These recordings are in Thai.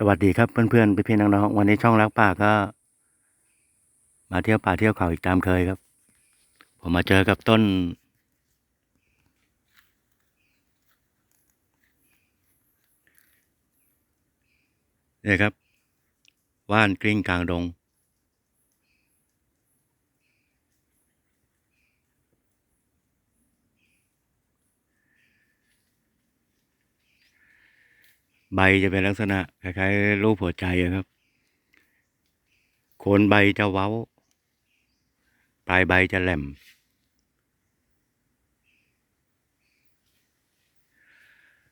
สวัสดีครับเพื่อนๆพี่ๆน้องๆวันนี้ช่องรักป่าก็ มาเที่ยวป่าเที่ยวเขาอีกตามเคยครับ ผมมาเจอกับต้น เนี่ยครับ ว่านกลิ้งกลางดง ใบจะเป็นลักษณะคล้ายๆรูปหัวใจครับ โคนใบจะเว้า ปลายใบจะแหลม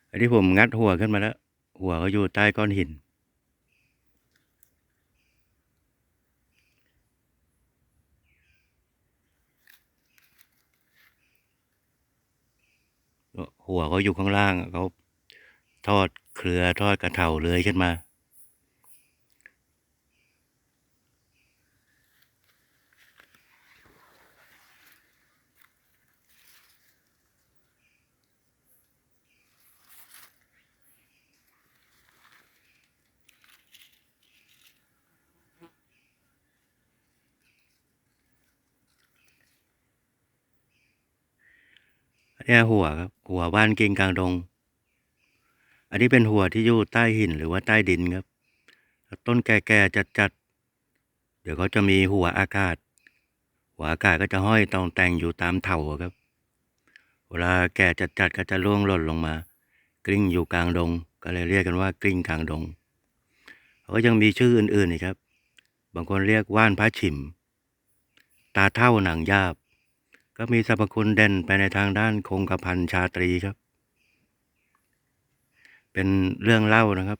อันนี้ผมงัดหัวขึ้นมาแล้ว หัวเขาอยู่ใต้ก้อนหิน หัวเขาอยู่ข้างล่างเขาทอด เครือทอดกระเถาเลยขึ้นมาอันนี้หัวครับ หัวบ้านเก่งกลางดง อันนี้เป็นหัวที่อยู่ใต้หินหรือว่าใต้ดินครับ ต้นแก่ๆจัดๆ เดี๋ยวเขาจะมีหัวอากาศ หัวอากาศก็จะห้อยตองแต่งอยู่ตามเถาอะครับ เวลาแก่จัดๆก็จะร่วงหล่นลงมา กลิ้งอยู่กลางดง ก็เลยเรียกกันว่ากลิ้งกลางดงเขาก็ยังมีชื่ออื่นๆอีกครับ บางคนเรียกว่านพระฉิม ตาเท่าหนังยาบ ก็มีสรรพคุณเด่นไปในทางด้านคงกระพันชาตรีครับ เป็นเรื่องเล่านะครับ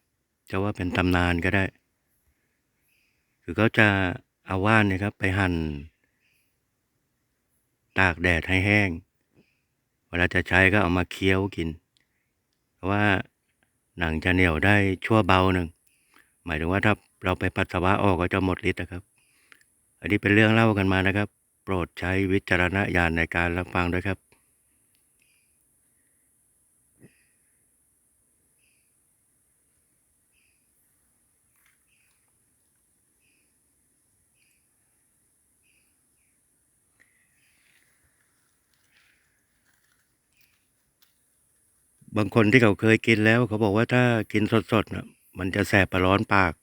จะว่าเป็นตำนานก็ได้ คือเขาจะเอาว่านเนี่ยครับ ไปหั่น ตากแดดให้แห้ง เวลาจะใช้ก็เอามาเคี้ยวกิน เพราะว่าหนังจะเหนียวได้ชั่วเบาหนึ่ง หมายถึงว่าถ้าเราไปปัสสาวะออกก็จะหมดฤทธิ์นะครับ อันนี้เป็นเรื่องเล่ากันมานะครับ โปรดใช้วิจารณญาณในการรับฟังด้วยครับ บางคนที่เขาเคยกินแล้ว เขาบอกว่าถ้ากินสดๆนะมันจะแสบประร้อนปาก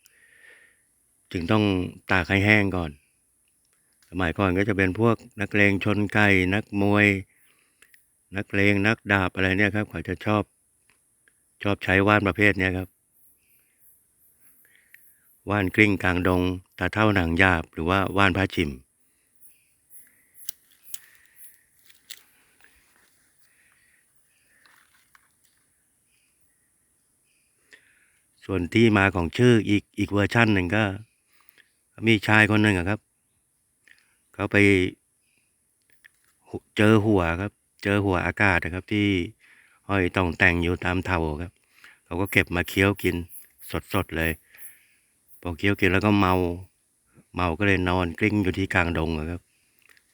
จึงต้องตากให้แห้งก่อน สมัยก่อนก็จะเป็นพวกนักเลงชนไก่นักมวย นักเลงนักดาบอะไรเนี่ยครับ เขาจะชอบชอบใช้ว่านประเภทเนี้ครับ ว่านกลิ้งกลางดงตาเท่าหนังหยาบหรือว่าว่านพระชิม ส่วนที่มาของชื่ออีกอีกเวอร์ชั่นหนึ่งก็ มีชายคนหนึ่งครับ เขาไปเจอหัวครับ เจอหัวอากาศนะครับ ที่ห้อยต้องแต่งอยู่ตามเถาครับ เขาก็เก็บมาเคี้ยวกินสดๆเลยพอเคี้ยวกินแล้วก็เมาเมาก็เลยนอนกลิ้งอยู่ที่กลางดงครับ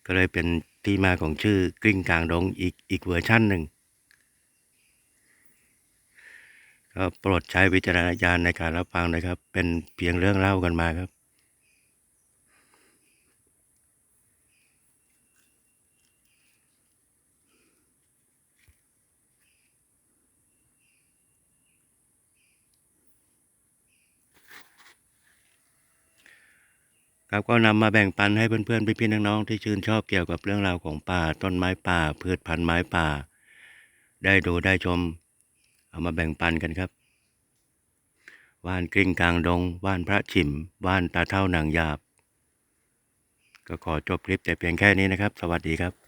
ก็เลยเป็นที่มาของชื่อกลิ้งกลางดงอีกอีกเวอร์ชั่นหนึ่ง ก็โปรดใช้วิจารณญาณในการรับฟังนะครับ เป็นเพียงเรื่องเล่ากันมาครับครับก็นำมาแบ่งปันให้เพื่อนๆพี่ๆน้องๆที่ชื่นชอบเกี่ยวกับเรื่องราวของป่าต้นไม้ป่าพืชพันธุ์ไม้ป่า ได้ดูได้ชม เอามาแบ่งปันกันครับว่านกลิ้งกลางดงว่านพระฉิมว่านตาเท่าหนังหยาบ ก็ขอจบคลิปแต่เพียงแค่นี้นะครับ สวัสดีครับ